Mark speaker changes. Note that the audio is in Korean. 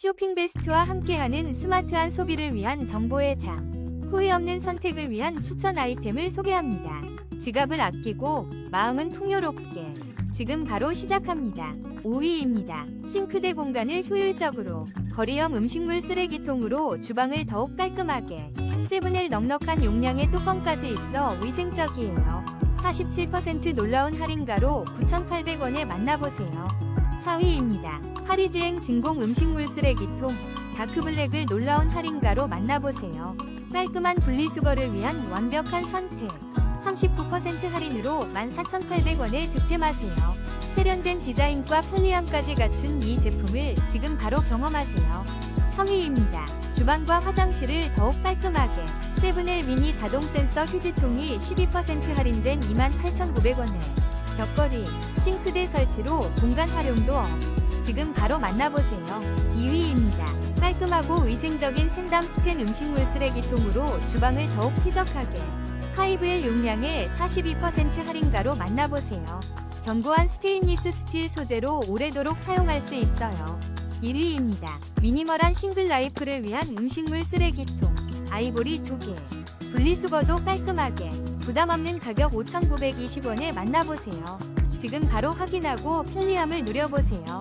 Speaker 1: 쇼핑 베스트와 함께하는 스마트한 소비를 위한 정보의 장. 후회 없는 선택을 위한 추천 아이템을 소개합니다. 지갑을 아끼고 마음은 풍요롭게. 지금 바로 시작합니다. 5위입니다. 싱크대 공간을 효율적으로 거리형 음식물 쓰레기통으로 주방을 더욱 깔끔하게 7엘 넉넉한 용량의 뚜껑까지 있어 위생적이에요. 47% 놀라운 할인가로 9,800원에 만나보세요. 4위입니다. 파리지행 진공 음식물 쓰레기통 다크블랙을 놀라운 할인가로 만나보세요. 깔끔한 분리수거를 위한 완벽한 선택. 39% 할인으로 14,800원에 득템하세요. 세련된 디자인과 편리함까지 갖춘 이 제품을 지금 바로 경험하세요. 3위입니다. 주방과 화장실을 더욱 깔끔하게 세븐엘 미니 자동 센서 휴지통이 12% 할인된 28,900원에 벽걸이, 싱크대 설치로 공간 활용도 업. 지금 바로 만나보세요. 2위입니다. 깔끔하고 위생적인 생담 스텐 음식물 쓰레기통으로 주방을 더욱 쾌적하게 5L 용량의 42% 할인가로 만나보세요. 견고한 스테인리스 스틸 소재로 오래도록 사용할 수 있어요. 1위입니다. 미니멀한 싱글 라이프를 위한 음식물 쓰레기통 아이보리 2개 분리수거도 깔끔하게 부담 없는 가격 5,920원에 만나보세요. 지금 바로 확인하고 편리함을 누려보세요.